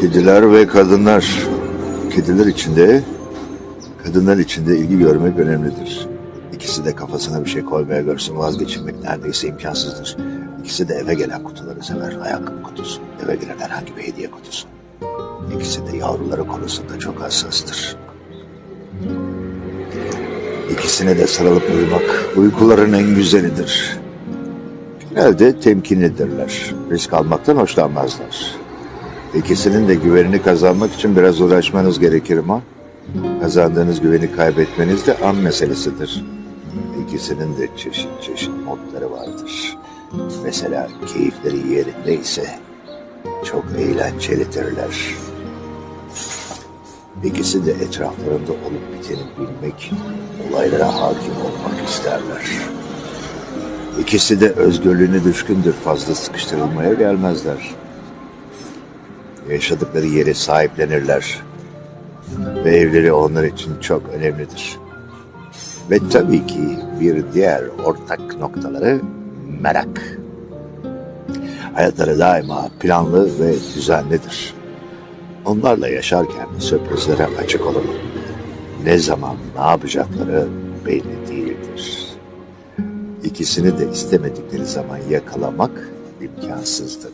Kediler ve kadınlar. Kediler içinde, kadınlar içinde ilgi görmek önemlidir. İkisi de kafasına bir şey koymaya görsün vazgeçilmek neredeyse imkansızdır. İkisi de eve gelen kutuları sever. Ayakkabı kutusu, eve gelen herhangi bir hediye kutusu. İkisi de yavruları konusunda çok hassastır. İkisine de sarılıp uyumak uykuların en güzelidir. Genelde temkinlidirler. Risk almaktan hoşlanmazlar. İkisinin de güvenini kazanmak için biraz uğraşmanız gerekir ama kazandığınız güveni kaybetmeniz de an meselesidir. İkisinin de çeşit çeşit modları vardır. Mesela keyifleri yerinde ise çok eğlencelidirler. İkisi de etraflarında olup biteni bilmek, olaylara hakim olmak isterler. İkisi de özgürlüğüne düşkündür, fazla sıkıştırılmaya gelmezler. Yaşadıkları yeri sahiplenirler. Ve evleri onlar için çok önemlidir. Ve tabii ki bir diğer ortak noktaları merak. Hayatları daima planlı ve düzenlidir. Onlarla yaşarken sürprizlere açık olun. Ne zaman ne yapacakları belli değildir. İkisini de istemedikleri zaman yakalamak imkansızdır.